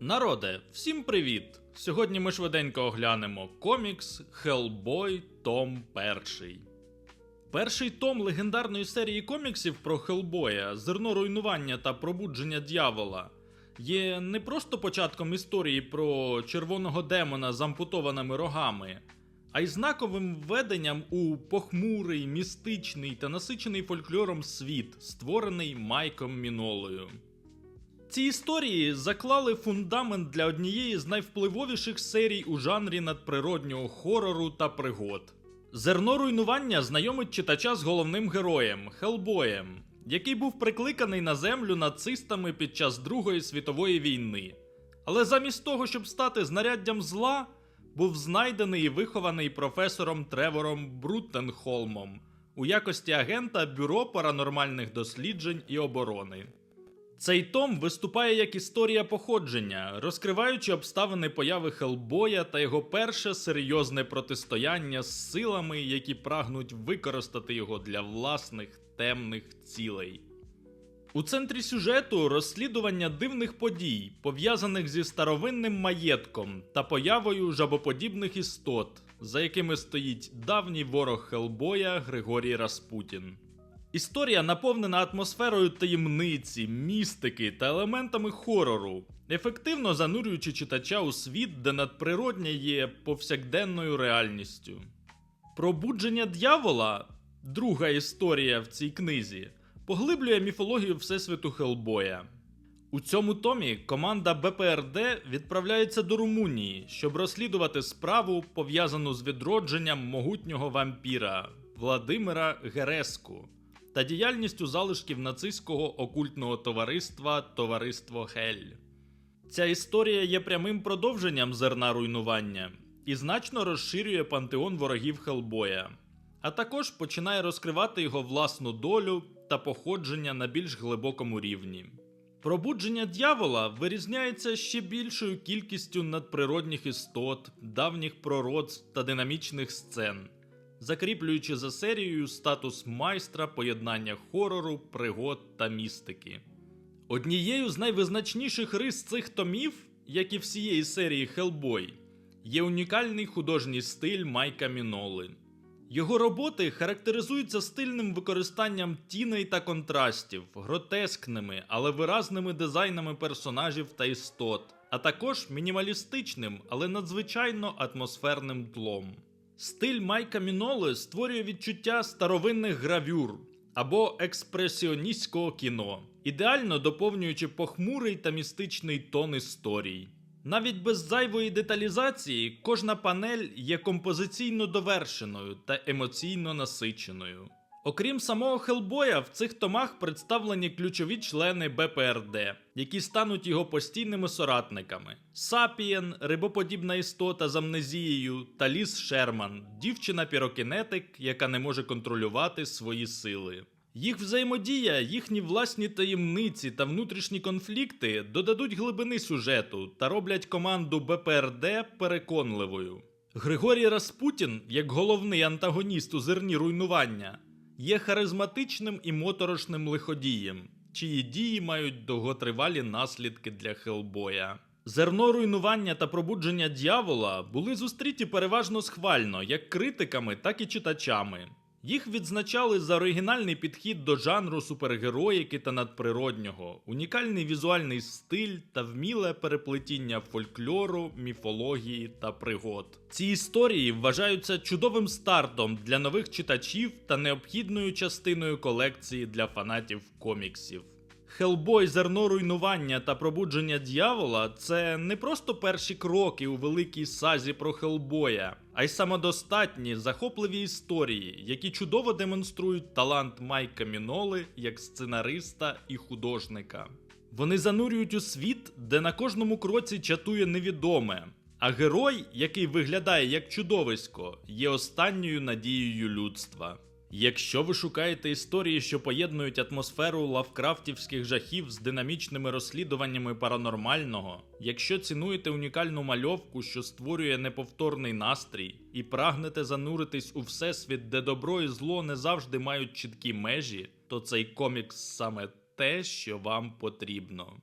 Народе, всім привіт! Сьогодні ми швиденько оглянемо комікс Hellboy Том 1. Перший том легендарної серії коміксів про Хеллбоя, зерно руйнування та пробудження дьявола є не просто початком історії про червоного демона з ампутованими рогами, а й знаковим введенням у похмурий, містичний та насичений фольклором світ, створений Майком Мінолою. Ці історії заклали фундамент для однієї з найвпливовіших серій у жанрі надприроднього хорору та пригод. Зерно руйнування знайомить читача з головним героєм Хелбоєм, який був прикликаний на землю нацистами під час Другої світової війни. Але замість того, щоб стати знаряддям зла, був знайдений і вихований професором Тревором Бруттенхолмом у якості агента Бюро паранормальних досліджень і оборони. Цей том виступає як історія походження, розкриваючи обставини появи Хелбоя та його перше серйозне протистояння з силами, які прагнуть використати його для власних темних цілей. У центрі сюжету розслідування дивних подій, пов'язаних зі старовинним маєтком та появою жабоподібних істот, за якими стоїть давній ворог Хелбоя Григорій Распутін. Історія наповнена атмосферою таємниці, містики та елементами хорору, ефективно занурюючи читача у світ, де надприроднє є повсякденною реальністю. Пробудження дьявола, друга історія в цій книзі, поглиблює міфологію Всесвіту Хелбоя. У цьому томі команда БПРД відправляється до Румунії, щоб розслідувати справу, пов'язану з відродженням могутнього вампіра Владимира Гереску та діяльністю залишків нацистського окультного товариства Товариство Хель. Ця історія є прямим продовженням зерна руйнування і значно розширює пантеон ворогів Хелбоя, а також починає розкривати його власну долю та походження на більш глибокому рівні. Пробудження дьявола вирізняється ще більшою кількістю надприродних істот, давніх пророцтв та динамічних сцен закріплюючи за серією статус майстра поєднання хорору, пригод та містики. Однією з найвизначніших рис цих томів, як і всієї серії Хелбой, є унікальний художній стиль Майка Міноли. Його роботи характеризуються стильним використанням тіней та контрастів, гротескними, але виразними дизайнами персонажів та істот, а також мінімалістичним, але надзвичайно атмосферним тлом. Стиль Майка Міноли створює відчуття старовинних гравюр або експресіоністського кіно, ідеально доповнюючи похмурий та містичний тон історій. Навіть без зайвої деталізації кожна панель є композиційно довершеною та емоційно насиченою. Окрім самого Хелбоя, в цих томах представлені ключові члени БПРД, які стануть його постійними соратниками: Сапієн, рибоподібна істота з амнезією, та Ліс Шерман, дівчина-пірокінетик, яка не може контролювати свої сили. Їх взаємодія, їхні власні таємниці та внутрішні конфлікти додадуть глибини сюжету та роблять команду БПРД переконливою. Григорій Распутін, як головний антагоніст у зерні руйнування, є харизматичним і моторошним лиходієм, чиї дії мають довготривалі наслідки для Хелбоя. Зерно руйнування та пробудження дьявола були зустріті переважно схвально як критиками, так і читачами. Їх відзначали за оригінальний підхід до жанру супергероїки та надприроднього, унікальний візуальний стиль та вміле переплетіння фольклору, міфології та пригод. Ці історії вважаються чудовим стартом для нових читачів та необхідною частиною колекції для фанатів коміксів. Хелбой, зерно руйнування та пробудження дьявола це не просто перші кроки у великій сазі про Хелбоя, а й самодостатні захопливі історії, які чудово демонструють талант Майка Міноли як сценариста і художника. Вони занурюють у світ, де на кожному кроці чатує невідоме. А герой, який виглядає як чудовисько, є останньою надією людства. Якщо ви шукаєте історії, що поєднують атмосферу лавкрафтівських жахів з динамічними розслідуваннями паранормального, якщо цінуєте унікальну мальовку, що створює неповторний настрій, і прагнете зануритись у всесвіт, де добро і зло не завжди мають чіткі межі, то цей комікс саме те, що вам потрібно.